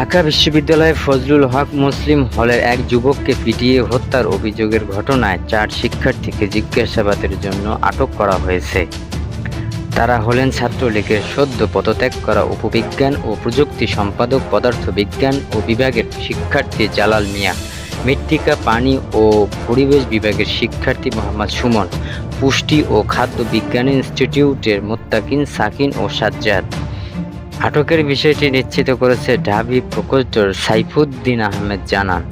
ঢাকা বিশ্ববিদ্যালয়ে ফজলুল হক মুসলিম হলের এক যুবককে পিটিয়ে হত্যার অভিযোগের ঘটনায় চার শিক্ষার্থীকে জিজ্ঞাসাবাদের জন্য আটক করা হয়েছে। তারা হলেন ছাত্রলীগের সদ্য পদত্যাগ করা উপবিজ্ঞান ও প্রযুক্তি সম্পাদক, পদার্থবিজ্ঞান ও বিভাগের শিক্ষার্থী জালাল মিয়া, মৃত্তিকা, পানি ও পরিবেশ বিভাগের শিক্ষার্থী মোহাম্মদ সুমন, পুষ্টি ও খাদ্য বিজ্ঞান ইনস্টিটিউটের মোত্তাকিন, সাকিন ও সাজ্জাদ। আটকের বিষয়টি নিশ্চিত করেছে ঢাবি প্রকৌশল সাইফুদ্দিন আহমেদ জানান,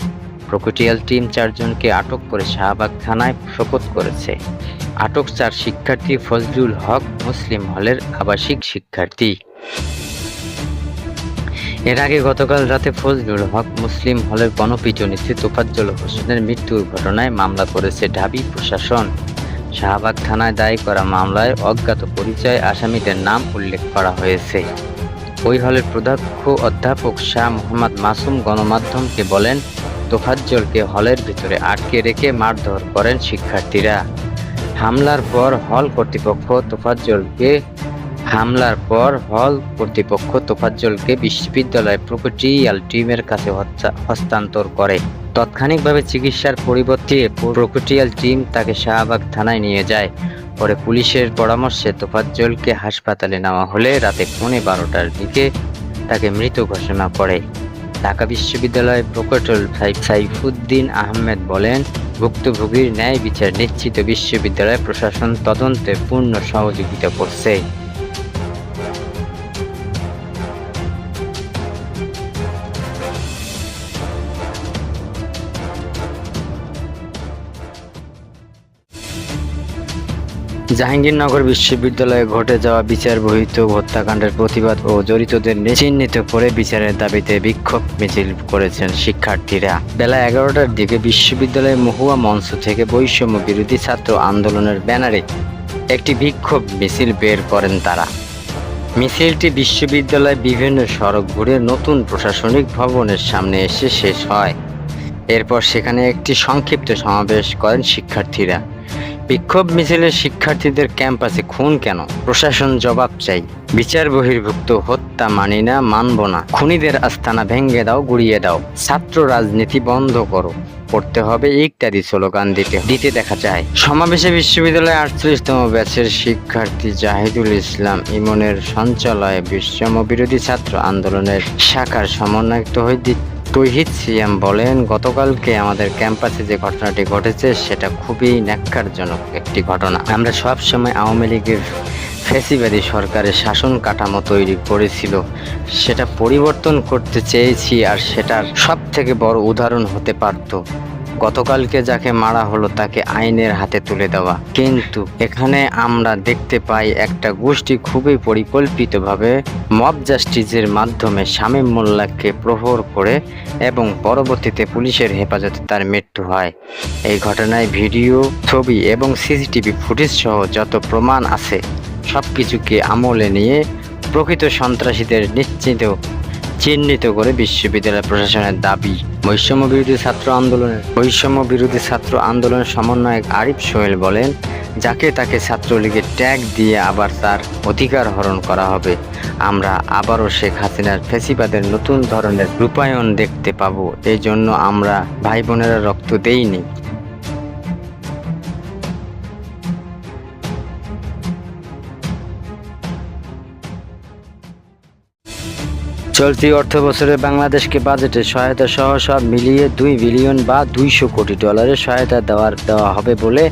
প্রকটিয়াল টিম চারজনকে আটক করে শাহবাগ থানায় শপথ করেছে। আটক চার শিক্ষার্থী ফজলুল হক মুসলিম হলের আবাসিক শিক্ষার্থী। এর আগে গতকাল রাতে ফজলুল হক মুসলিম হলের গণপিটুনিতে তোফাজ্জল হোসেনের মৃত্যুর ঘটনায় মামলা করেছে ঢাবি প্রশাসন। শাহবাগ থানায় দায়ের করা মামলায় অজ্ঞাত পরিচয় আসামিদের নাম উল্লেখ করা হয়েছে। ওই হলের প্রধাক্ষ অধ্যাপক শাহ মোহাম্মদ মাসুম গণমাধ্যমকে বলেন, তোফাজ্জলকে হলের ভিতরে আটকে রেখে মারধর করেন শিক্ষার্থীরা। হামলার পর হল কর্তৃপক্ষ তোফাজ্জলকে, হামলার পর হল কর্তৃপক্ষ তোফাজ্জলকে বিশ্ববিদ্যালয় প্রকটিয়াল টিমের কাছে হস্তান্তর করে। তাৎক্ষণিকভাবে চিকিৎসার পরিবর্তে প্রকটিয়াল টিম তাকে শাহবাগ থানায় নিয়ে যায়। পরে পুলিশের পরামর্শে তোফাজ্জলকে হাসপাতালে নেওয়া হলে রাতে পৌনে বারোটার দিকে তাকে মৃত ঘোষণা করে। ঢাকা বিশ্ববিদ্যালয়ের প্রকটল সাইফ- সাইফুদ্দিন আহমেদ বলেন, ভুক্তভোগীর ন্যায় বিচার নিশ্চিত বিশ্ববিদ্যালয় প্রশাসন তদন্তে পূর্ণ সহযোগিতা করছে। জাহাঙ্গীরনগর বিশ্ববিদ্যালয়ে ঘটে যাওয়া বিচার বহিত হত্যাকাণ্ডের প্রতিবাদ ও জড়িতদের চিহ্নিত করে বিচারের দাবিতে বিক্ষোভ মিছিল করেছেন শিক্ষার্থীরা। বেলা এগারোটার দিকে বিশ্ববিদ্যালয়ের মহুয়া মঞ্চ থেকে বৈষম্য বিরোধী ছাত্র আন্দোলনের ব্যানারে একটি বিক্ষোভ মিছিল বের করেন তারা। মিছিলটি বিশ্ববিদ্যালয়ের বিভিন্ন সড়ক ঘুরে নতুন প্রশাসনিক ভবনের সামনে এসে শেষ হয়। এরপর সেখানে একটি সংক্ষিপ্ত সমাবেশ করেন শিক্ষার্থীরা। বিক্ষোভ মিছিলে শিক্ষার্থীদের ক্যাম্পাসে খুন কেন? প্রশাসন জবাব চাই। বিচার বহির্ভুক্ত, হত্যা মানি না, মানব না। খুনিদের আস্তানা ভেঙ্গে দাও, গুড়িয়ে দাও। ছাত্র রাজনীতি বন্ধ করো। পড়তে হবে ইত্যাদি স্লোগান দিতে। দিতে দেখা যায়। সমাবেশে বিশ্ববিদ্যালয়ের আটত্রিশতম ব্যাচের শিক্ষার্থী জাহিদুল ইসলাম ইমনের সঞ্চালয়ে বিশ্বম বিরোধী ছাত্র আন্দোলনের শাখার সমন্বয়ক তহিদ তহিদ সিয়াম বলেন, গতকালকে আমাদের ক্যাম্পাসে যে ঘটনাটি ঘটেছে, সেটা খুবই ন্যাক্কারজনক একটি ঘটনা। আমরা সব সময় আওয়ামী লীগের ফেসিবাদী সরকারের শাসন কাঠামো তৈরি করেছিল। সেটা পরিবর্তন করতে চেয়েছি আর সেটার সব থেকে বড় উদাহরণ হতে পারত। গতকালকে যাকে মারা হলো তাকে আইনের হাতে তুলে দেওয়া। কিন্তু এখানে আমরা দেখতে পাই একটা গোষ্ঠী খুবই পরিকল্পিতভাবে মব জাস্টিসের মাধ্যমে শামীম মোল্লাকে প্রহর করে এবং পরবর্তীতে পুলিশের হেফাজতে তার মৃত্যু হয়। এই ঘটনায় ভিডিও, ছবি এবং সিসিটিভি ফুটেজ সহ যত প্রমাণ আছে সব কিছুকে আমলে নিয়ে প্রকৃত সন্ত্রাসীদের নিশ্চিত, চিহ্নিত করে বিশ্ববিদ্যালয় প্রশাসনের দাবি। বৈষম্য বিরোধী ছাত্র আন্দোলনের বৈষম্য বিরোধী ছাত্র আন্দোলনের সমন্বয়ক আরিফ সোহেল বলেন, যাকে তাকে ছাত্রলীগের ট্যাগ দিয়ে আবার তার অধিকার হরণ করা হবে, আমরা আবারও শেখ হাসিনার ফেসিবাদের নতুন ধরনের রূপায়ণ দেখতে পাবো। এই জন্য আমরা ভাই বোনেরা রক্ত দেইনি। চলতি অর্থ বছরে বাংলাদেশকে বাজেটে সহায়তা সহ সব মিলিয়ে দুই বিলিয়ন বা দুইশো কোটি ডলারের সহায়তা দেওয়ার দেওয়া হবে বলে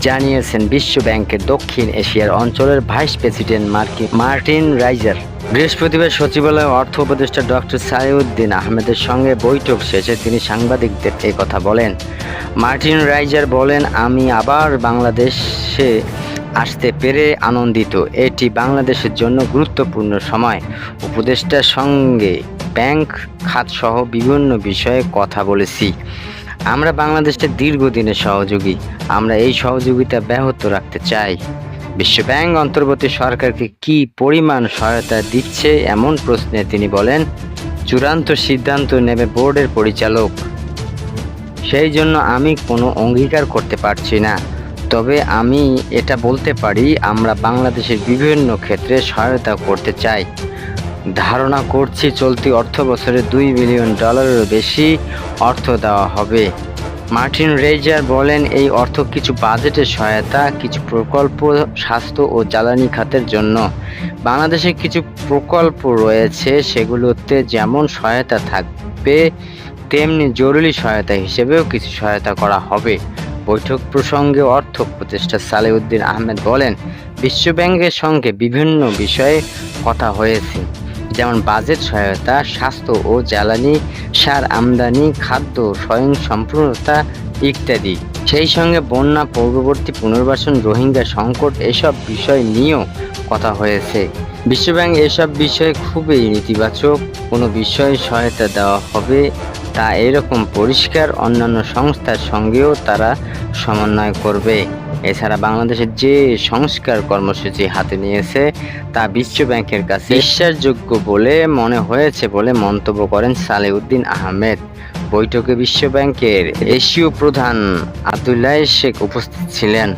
জানিয়েছেন বিশ্ব ব্যাংকের দক্ষিণ এশিয়ার অঞ্চলের ভাইস প্রেসিডেন্ট মার্কি- মার্টিন রাইজার। বৃহস্পতিবার সচিবালয়ে অর্থ উপদেষ্টা ডক্টর সাইউদ্দিন আহমেদের সঙ্গে বৈঠক শেষে তিনি সাংবাদিকদের কথা বলেন। মার্টিন রাইজার বলেন, আমি আবার বাংলাদেশে আসতে পেরে আনন্দিত। এটি বাংলাদেশের জন্য গুরুত্বপূর্ণ সময়। উপদেষ্টার সঙ্গে ব্যাংক খাতসহ বিভিন্ন বিষয়ে কথা বলেছি। আমরা বাংলাদেশের দীর্ঘদিনের সহযোগী। আমরা এই সহযোগিতা ব্যাহত রাখতে চাই। বিশ্বব্যাংক অন্তর্বর্তী সরকারকে কি পরিমাণ সহায়তা দিচ্ছে এমন প্রশ্নে তিনি বলেন, চূড়ান্ত সিদ্ধান্ত নেবে বোর্ডের পরিচালক। সেই জন্য আমি কোনো অঙ্গীকার করতে পারছি না। তবে আমি এটা বলতে পারি, আমরা বাংলাদেশের বিভিন্ন ক্ষেত্রে সহায়তা করতে চাই। ধারণা করছি চলতি অর্থ বছরে দুই বিলিয়ন ডলারেরও বেশি অর্থ দেওয়া হবে। মার্টিন রেজার বলেন, এই অর্থ কিছু বাজেটের সহায়তা, কিছু প্রকল্প, স্বাস্থ্য ও জ্বালানি খাতের জন্য। বাংলাদেশে কিছু প্রকল্প রয়েছে, সেগুলোতে যেমন সহায়তা থাকবে, তেমনি জরুরি সহায়তা হিসেবেও কিছু সহায়তা করা হবে। বৈঠক প্রসঙ্গে অর্থ উপদেষ্টা সালেউদ্দিন আহমেদ বলেন, বিশ্বব্যাংকের সঙ্গে বিভিন্ন বিষয়ে কথা হয়েছে, যেমন বাজেট সহায়তা, স্বাস্থ্য ও জ্বালানি, সার আমদানি, খাদ্য স্বয়ংসম্পূর্ণতা ইত্যাদি। সেই সঙ্গে বন্যা পূর্ববর্তী পুনর্বাসন, রোহিঙ্গা সংকট এসব বিষয় নিয়েও কথা হয়েছে। বিশ্বব্যাংক এসব বিষয়ে খুবই নেতিবাচক কোনো বিষয়ে সহায়তা দেওয়া হবে তা এরকম পরিষ্কার অন্যান্য সংস্থার সঙ্গেও তারা সমন্বয় করবে। এছাড়া বাংলাদেশের যে সংস্কার কর্মসূচি হাতে নিয়েছে, তা বিশ্ব ব্যাংকের কাছে বিশ্বাসযোগ্য বলে মনে হয়েছে বলে মন্তব্য করেন সালেউদ্দিন আহমেদ। বৈঠকে বিশ্বব্যাংকের এশীয় প্রধান আব্দুল্লাহ শেখ উপস্থিত ছিলেন।